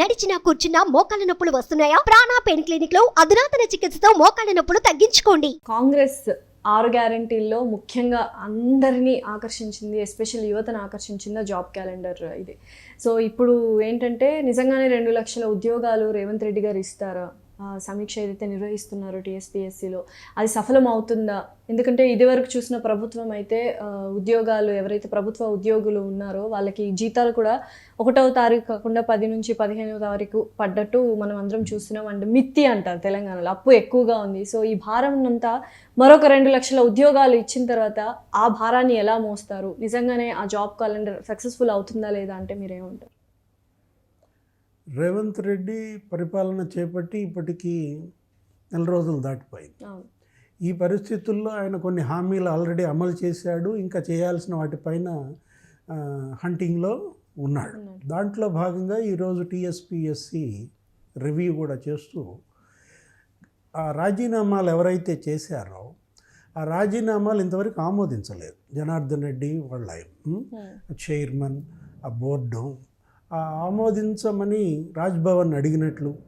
నడిచినా కూర్చున్నా మోకాళ్ళ నొప్పులు వస్తున్నాయా? ప్రాణా పెయిన్ క్లినిక్లో అధునాతన చికిత్సతో మోకాళ్ళ నొప్పులు తగ్గించుకోండి. కాంగ్రెస్ ఆరు గ్యారంటీల్లో ముఖ్యంగా అందరినీ ఆకర్షించింది ఎస్పెషల్ యువతను ఆకర్షించింది జాబ్ క్యాలెండర్ ఇది. సో ఇప్పుడు ఏంటంటే నిజంగానే రెండు లక్షల ఉద్యోగాలు రేవంత్ రెడ్డి గారు ఇస్తారా? సమీక్ష ఏదైతే నిర్వహిస్తున్నారో టీఎస్పీఎస్సీలో అది సఫలం అవుతుందా ఎందుకంటే ఇదివరకు చూసిన ప్రభుత్వం అయితే ఉద్యోగాలు ఎవరైతే ప్రభుత్వ ఉద్యోగులు ఉన్నారో వాళ్ళకి జీతాలు కూడా ఒకటవ తారీఖు కాకుండా పది నుంచి పదిహేనవ తారీఖు పడ్డట్టు మనం అందరం చూస్తున్నాం. అండ్ మిత్తి అంటారు తెలంగాణలో అప్పు ఎక్కువగా ఉంది. సో ఈ భారం అంతా మరొక రెండు లక్షల ఉద్యోగాలు ఇచ్చిన తర్వాత ఆ భారాన్ని ఎలా మోస్తారు? నిజంగానే ఆ జాబ్ క్యాలెండర్ సక్సెస్ఫుల్ అవుతుందా లేదా అంటే మీరేమంటారు? రేవంత్ రెడ్డి పరిపాలన చేపట్టి ఇప్పటికీ నెల రోజులు దాటిపోయింది ఈ పరిస్థితుల్లో ఆయన కొన్ని హామీలు ఆల్రెడీ అమలు చేశాడు ఇంకా చేయాల్సిన వాటిపైన హంటింగ్లో ఉన్నాడు. దాంట్లో భాగంగా ఈరోజు టీఎస్పిఎస్సి రివ్యూ కూడా చేస్తూ ఆ రాజీనామాలు ఎవరైతే చేశారో ఆ రాజీనామాలు ఇంతవరకు ఆమోదించలేదు జనార్దన్ రెడ్డి వాళ్ళ? చైర్మన్ ఆ బోర్డు ఆమోదించమని రాజ్భవన్ అడిగినట్లు.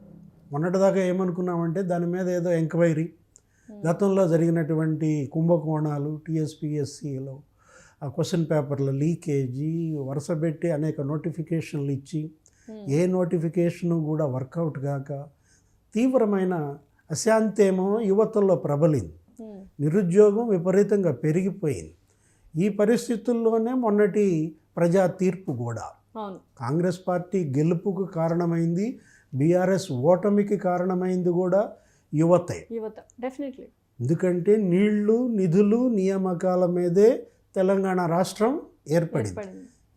మొన్నటిదాకా ఏమనుకున్నామంటే దాని మీద ఏదో ఎంక్వైరీ. గతంలో జరిగినటువంటి కుంభకోణాలు టీఎస్పిఎస్సిలో ఆ క్వశ్చన్ పేపర్ల లీకేజీ వరుసపెట్టి అనేక నోటిఫికేషన్లు ఇచ్చి ఏ నోటిఫికేషను కూడా వర్కౌట్ కాక తీవ్రమైన అశాంతేమో యువతల్లో ప్రబలింది. నిరుద్యోగం విపరీతంగా పెరిగిపోయింది. ఈ పరిస్థితుల్లోనే మొన్నటి ప్రజా తీర్పు కూడా కాంగ్రెస్ పార్టీ గెలుపుకు కారణమైంది బీఆర్ఎస్ ఓటమికి కారణమైంది కూడా యువతే. యువత డెఫినెట్లీ. ఎందుకంటే నీళ్ళు నిధులు నియామకాల మీదే తెలంగాణ రాష్ట్రం ఏర్పడింది.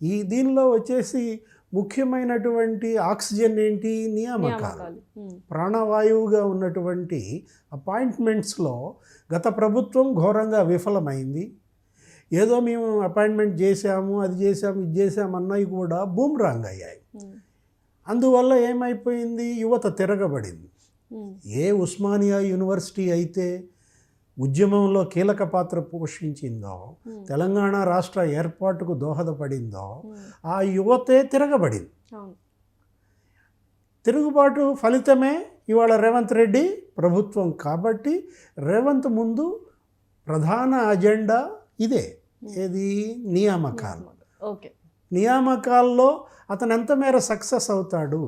ఈ దీనిలో వచ్చేసి ముఖ్యమైనటువంటి ఆక్సిజన్ ఏంటి? నియామకాలు. ప్రాణవాయువుగా ఉన్నటువంటి అపాయింట్మెంట్స్లో గత ప్రభుత్వం ఘోరంగా విఫలమైంది. ఏదో మేము అపాయింట్మెంట్ చేశాము అది చేశాము ఇది చేశాము అన్నవి కూడా బూమ్రాంగ్ అయ్యాయి ఉమ్. అందువల్ల ఏమైపోయింది యువత తిరగబడింది ఉమ్. ఏ ఉస్మానియా యూనివర్సిటీ అయితే ఉద్యమంలో కీలక పాత్ర పోషించిందో ఉమ్. తెలంగాణ రాష్ట్ర ఏర్పాటుకు దోహదపడిందో. ఆ యువతే తిరగబడింది తిరుగుబాటు ఫలితమే ఇవాళ రేవంత్ రెడ్డి ప్రభుత్వం కాబట్టి రేవంత్ ముందు ప్రధాన అజెండా ఇదే ఏది? నియామకాలు. ఓకే. నియామకాల్లో అతను ఎంత మేర సక్సెస్ అవుతాడు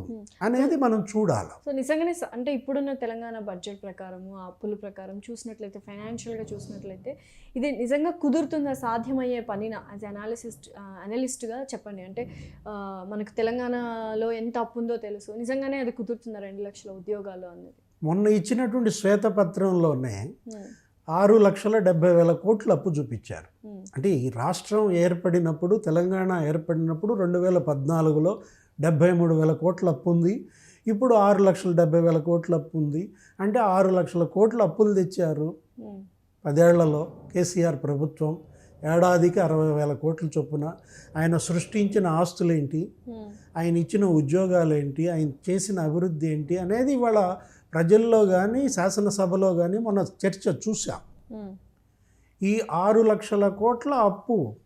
అనేది మనం చూడాలి. సో నిజంగానే అంటే ఇప్పుడున్న తెలంగాణ బడ్జెట్ ప్రకారము ఆ అప్పుల ప్రకారం చూసినట్లయితే ఫైనాన్షియల్గా చూసినట్లయితే ఇది నిజంగా కుదురుతుందా సాధ్యమయ్యే పనినా? యాజ్ అనాలిసిస్ట్ అనలిస్ట్గా చెప్పండి. అంటే మనకు తెలంగాణలో ఎంత అప్పు ఉందో తెలుసు. నిజంగానే అది కుదురుతుందా రెండు లక్షల ఉద్యోగాలు అన్నది? మొన్న ఇచ్చినటువంటి శ్వేతపత్రంలోనే ఆరు లక్షల డెబ్బై వేల కోట్లు అప్పు చూపించారు. అంటే ఈ రాష్ట్రం ఏర్పడినప్పుడు తెలంగాణ ఏర్పడినప్పుడు రెండు వేల పద్నాలుగులో డెబ్బై మూడు వేల కోట్ల అప్పు ఉంది. ఇప్పుడు ఆరు లక్షల డెబ్బై వేల కోట్ల అప్పు ఉంది. అంటే ఆరు లక్షల కోట్ల అప్పులు తెచ్చారు. పదేళ్ళలో కేసీఆర్ ప్రభుత్వం ఏడాదికి అరవై వేల కోట్ల చొప్పున ఆయన సృష్టించిన ఆస్తులేంటి? ఆయన ఇచ్చిన ఉద్యోగాలు ఏంటి ఆయన చేసిన అభివృద్ధి ఏంటి? అనేది ఇవాళ ప్రజల్లో కానీ శాసనసభలో కానీ మన చర్చ చూసాం ఈ ఆరు లక్షల కోట్ల అప్పు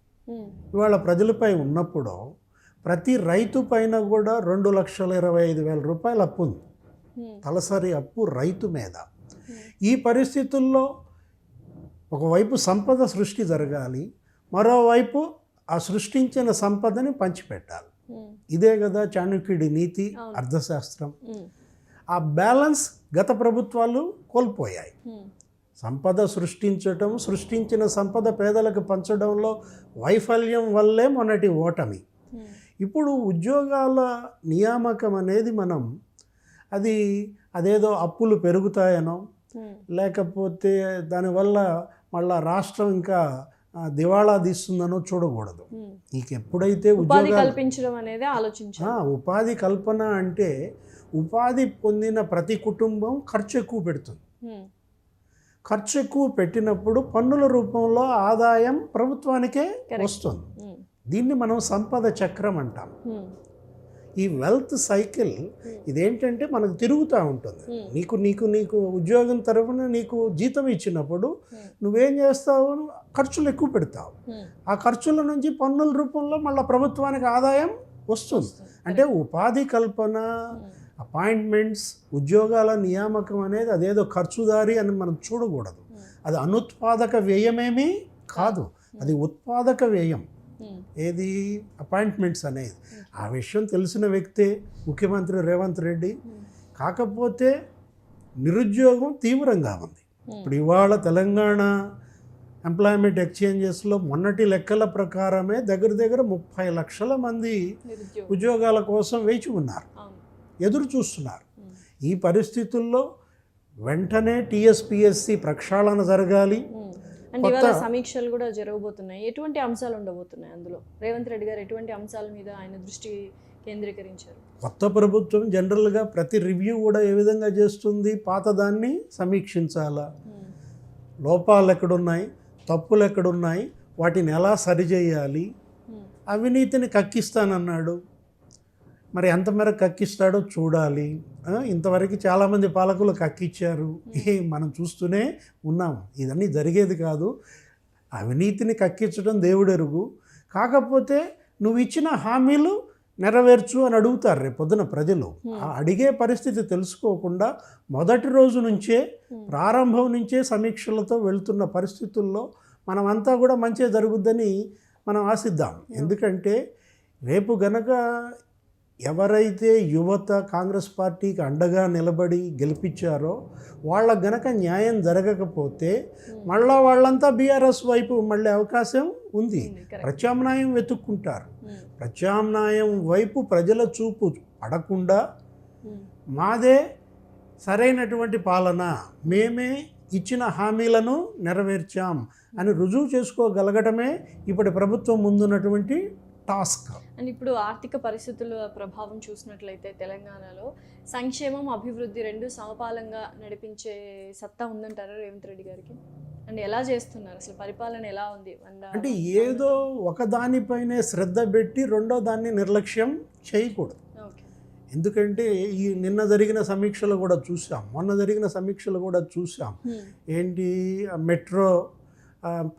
ఇవాళ ప్రజలపై ఉన్నప్పుడు ప్రతి రైతు పైన కూడా రెండు లక్షల ఇరవై ఐదు వేల రూపాయల అప్పు ఉంది. తలసరి అప్పు రైతు మీద. ఈ పరిస్థితుల్లో ఒకవైపు సంపద సృష్టి జరగాలి మరోవైపు ఆ సృష్టించిన సంపదని పంచిపెట్టాలి. ఇదే కదా చాణక్యుడి నీతి. అర్థశాస్త్రం. ఆ బ్యాలెన్స్ గత ప్రభుత్వాలు కోల్పోయాయి. సంపద సృష్టించటం సృష్టించిన సంపద పేదలకు పంచడంలో వైఫల్యం వల్లే మొన్నటి ఓటమి. ఇప్పుడు ఉద్యోగాల నియామకం అనేది మనం అది అదేదో అప్పులు పెరుగుతాయనో లేకపోతే దానివల్ల మళ్ళా రాష్ట్రం ఇంకా దివాళా తీస్తుందనో చూడకూడదు. నీకు ఎప్పుడైతే ఉద్యోగాలు కల్పించడం అనేది ఆలోచించాలి. ఆ, ఉపాధి కల్పన అంటే ఉపాధి పొందిన ప్రతి కుటుంబం ఖర్చు ఎక్కువ పెడుతుంది. ఖర్చు ఎక్కువ పెట్టినప్పుడు పన్నుల రూపంలో ఆదాయం ప్రభుత్వానికే. వస్తుంది. దీన్ని మనం సంపద చక్రం అంటాం. ఈ వెల్త్ సైకిల్ ఇదేంటంటే మనకు తిరుగుతూ ఉంటుంది. నీకు నీకు నీకు ఉద్యోగం తరఫున నీకు జీతం ఇచ్చినప్పుడు. నువ్వేం చేస్తావు? ఖర్చులు ఎక్కువ పెడతావు. ఆ ఖర్చుల నుంచి పన్నుల రూపంలో మళ్ళీ ప్రభుత్వానికి ఆదాయం వస్తుంది. అంటే ఉపాధి కల్పన అపాయింట్మెంట్స్ ఉద్యోగాల నియామకం అనేది అదేదో ఖర్చుదారి అని మనం చూడకూడదు. అది అనుత్పాదక వ్యయమేమీ కాదు. అది ఉత్పాదక వ్యయం. ఏది? అపాయింట్మెంట్స్ అనేది. ఆ విషయం తెలిసిన వ్యక్తే ముఖ్యమంత్రి రేవంత్ రెడ్డి. కాకపోతే నిరుద్యోగం తీవ్రంగా ఉంది. ఇప్పుడు ఇవాళ తెలంగాణ ఎంప్లాయ్మెంట్ ఎక్స్చేంజెస్లో మొన్నటి లెక్కల ప్రకారమే దగ్గర దగ్గర ముప్పై లక్షల మంది ఉద్యోగాల కోసం వేచి ఉన్నారు. ఎదురు చూస్తున్నారు. ఈ పరిస్థితుల్లో వెంటనే టీఎస్పిఎస్సి ప్రక్షాళన జరగాలి. సమీక్షలు కూడా జరగబోతున్నాయి. ఎటువంటి అంశాలు ఉండబోతున్నాయి అందులో? రేవంత్ రెడ్డి గారు ఎటువంటి అంశాల మీద ఆయన దృష్టి కేంద్రీకరించారు? కొత్త ప్రభుత్వం జనరల్గా ప్రతి రివ్యూ కూడా ఏ విధంగా చేస్తుంది? పాతదాన్ని సమీక్షించాలా. లోపాలు ఎక్కడున్నాయి? తప్పులు ఎక్కడున్నాయి? వాటిని ఎలా సరిచేయాలి. అవినీతిని కక్కిస్తానన్నాడు. మరి ఎంతమేరకు కక్కిస్తాడో చూడాలి. ఇంతవరకు చాలామంది పాలకులు కక్కిచ్చారు. మనం చూస్తూనే ఉన్నాం. ఇదన్నీ జరిగేది కాదు. అవినీతిని కక్కించడం దేవుడెరుగు. కాకపోతే నువ్వు ఇచ్చిన హామీలు నెరవేర్చు అని అడుగుతారు రేపు పొద్దున ప్రజలు. ఆ అడిగే పరిస్థితి తెలుసుకోకుండా మొదటి రోజు నుంచే ప్రారంభం నుంచే సమీక్షలతో వెళ్తున్న పరిస్థితుల్లో మనమంతా కూడా మంచి జరుగుద్దని మనం ఆశిద్దాం. ఎందుకంటే రేపు గనక ఎవరైతే యువత కాంగ్రెస్ పార్టీకి అండగా నిలబడి గెలిపించారో వాళ్ళకు గనక న్యాయం జరగకపోతే మళ్ళా వాళ్ళంతా బీఆర్ఎస్ వైపు మళ్ళీ అవకాశం ఉంది. ప్రత్యామ్నాయం వెతుక్కుంటారు ఉమ్. ప్రత్యామ్నాయం వైపు ప్రజల చూపు పడకుండా ఉమ్. మాదే సరైనటువంటి పాలన మేమే ఇచ్చిన హామీలను నెరవేర్చాం అని రుజువు చేసుకోగలగటమే ఇప్పటి ప్రభుత్వం ముందున్నటువంటి టాస్క్ అండ్ ఇప్పుడు ఆర్థిక పరిస్థితుల ప్రభావం చూసినట్లయితే తెలంగాణలో సంక్షేమం అభివృద్ధి రెండు సమపాలంగా నడిపించే సత్తా ఉందంటారా రేవంత్ రెడ్డి గారికి? అండ్ ఎలా చేస్తున్నారు? అసలు పరిపాలన ఎలా ఉంది? అంటే ఏదో ఒక దానిపైనే శ్రద్ధ పెట్టి రెండో దాన్ని నిర్లక్ష్యం చేయకూడదు. ఎందుకంటే ఈ నిన్న జరిగిన సమీక్షలు కూడా చూసాం. మొన్న జరిగిన సమీక్షలు కూడా చూసాం. హ్మ్. ఏంటి మెట్రో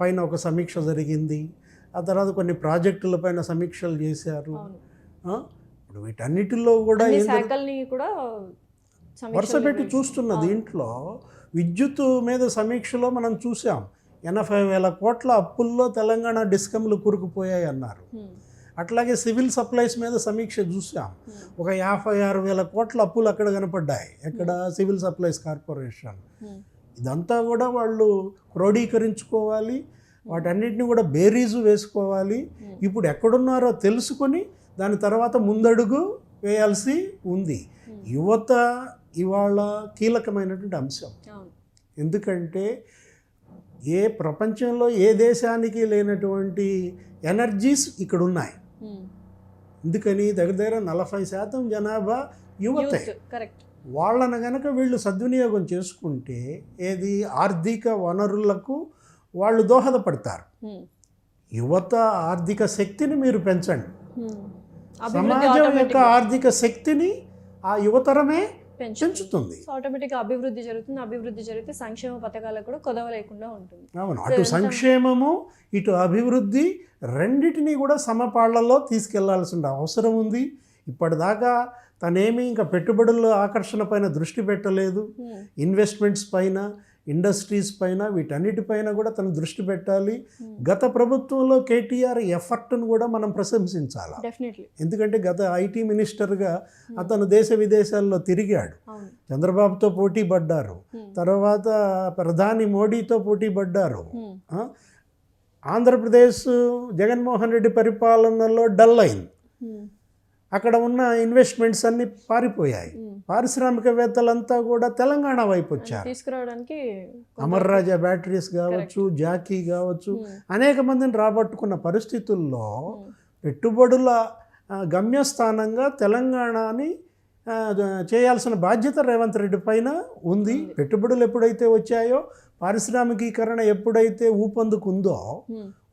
పైన ఒక సమీక్ష జరిగింది. ఆ తర్వాత కొన్ని ప్రాజెక్టుల పైన సమీక్షలు చేశారు. ఇప్పుడు వీటన్నిటిలో కూడా వరుస పెట్టి. చూస్తున్న. దీంట్లో విద్యుత్ మీద సమీక్షలో మనం చూసాం ఎనభై వేల కోట్ల అప్పుల్లో తెలంగాణ డిస్కమ్లు కూరుకుపోయాయి అన్నారు. అట్లాగే సివిల్ సప్లైస్ మీద సమీక్ష చూసాం. ఒక యాభై ఆరు వేల కోట్ల అప్పులు అక్కడ కనపడ్డాయి. ఎక్కడ? Civil supplies corporation. ఇదంతా కూడా వాళ్ళు క్రోడీకరించుకోవాలి. వాటన్నిటిని కూడా బేరీజు వేసుకోవాలి. Hmm. ఇప్పుడు ఎక్కడున్నారో తెలుసుకొని దాని తర్వాత ముందడుగు వేయాల్సి ఉంది. Hmm. యువత ఇవాళ కీలకమైనటువంటి అంశం. ఎందుకంటే ఏ ప్రపంచంలో ఏ దేశానికి లేనటువంటి ఎనర్జీస్ ఇక్కడ ఉన్నాయి హ్మ్. ఎందుకని? దగ్గర దగ్గర నలభై శాతం జనాభా యువతే. వాళ్ళని గనక వీళ్ళు సద్వినియోగం చేసుకుంటే ఏది? ఆర్థిక వనరులకు వాళ్ళు దోహదపడతారు. యువత ఆర్థిక శక్తిని మీరు పెంచండి. సమాజం యొక్క ఆర్థిక శక్తిని ఆ యువతరమే పెంచుతుంది. ఆటోమేటిక్గా అభివృద్ధి జరుగుతుంది. అభివృద్ధి జరిగితే సంక్షేమ పథకాలకు కూడా కొదవ లేకుండా ఉంటుంది. అవును. అటు సంక్షేమము ఇటు అభివృద్ధి రెండిటిని కూడా సమపాళ్ళలో తీసుకెళ్ళాల్సిన అవసరం ఉంది. ఇప్పటిదాకా తనేమి ఇంకా పెట్టుబడుల ఆకర్షణ పైన దృష్టి పెట్టలేదు. ఇన్వెస్ట్మెంట్స్ పైన ఇండస్ట్రీస్ పైన వీటన్నిటిపైన కూడా తను దృష్టి పెట్టాలి. Hmm. గత ప్రభుత్వంలో కేటీఆర్ ఎఫర్ట్ను కూడా మనం ప్రశంసించాలి? ఎందుకంటే గత ఐటీ మినిస్టర్గా అతను దేశ విదేశాల్లో తిరిగాడు. చంద్రబాబుతో పోటీ పడ్డారు. Hmm. తర్వాత ప్రధాని మోడీతో పోటీ పడ్డారు? ఆంధ్రప్రదేశ్ జగన్మోహన్ రెడ్డి పరిపాలనలో డల్ అయింది. అక్కడ ఉన్న ఇన్వెస్ట్మెంట్స్ అన్ని పారిపోయాయి. పారిశ్రామికవేత్తలంతా కూడా తెలంగాణ వైపు వచ్చారు తీసుకురావడానికి అమర్ రాజా బ్యాటరీస్ కావచ్చు జాకీ కావచ్చు. అనేక మందిని రాబట్టుకున్న పరిస్థితుల్లో. పెట్టుబడుల గమ్యస్థానంగా తెలంగాణని చేయాల్సిన బాధ్యత రేవంత్ రెడ్డి పైన ఉంది పెట్టుబడులు ఎప్పుడైతే వచ్చాయో పారిశ్రామికీకరణ ఎప్పుడైతే ఊపందుకుందో.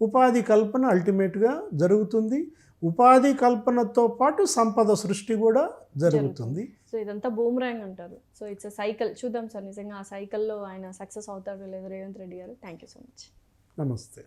ఉపాధి కల్పన అల్టిమేట్గా జరుగుతుంది ఉపాధి కల్పనతో పాటు సంపద సృష్టి కూడా జరుగుతుంది. సో ఇదంతా బూమ్రాంగ్ అంటారు. సో ఇట్స్ సైకిల్ చూద్దాం సార్ నిజంగా ఆ సైకిల్లో ఆయన సక్సెస్ అవుతారో లేదో రేవంత్ రెడ్డి గారు. థ్యాంక్ యూ సో మచ్ నమస్తే.